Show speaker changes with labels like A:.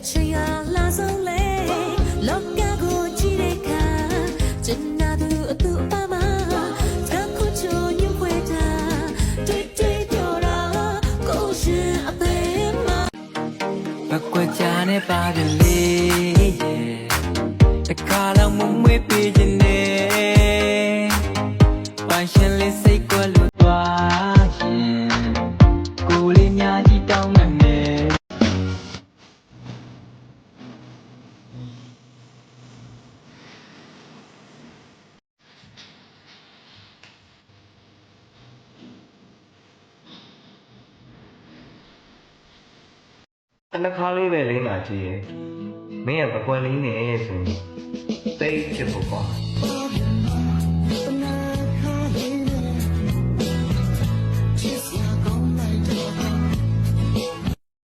A: အချိန်ဟာလာဆုံးလေလောကကိုကြည့်တဲ့အခါကျန်နာသူအတူအပါမတခုချိုညွှဲတာတွေ့တွေ့ပြောတာကိုရှင်အသေးမှာ
B: ဘကွက်ချာနဲ့ပါကြလေတခါတော့မမွေးပေးခြင်းနဲ့ပန်းရှင်လေးစိတ်ကွက်လို့သွားရှင်ကိုယ်လေးညာ
C: တနခါလေးပဲလေးလာကြည့်ရဲ့မင်းကပကွက်လေးနဲ့ဆိုရင်သိချစ်ဖို့ကောင်းတယ်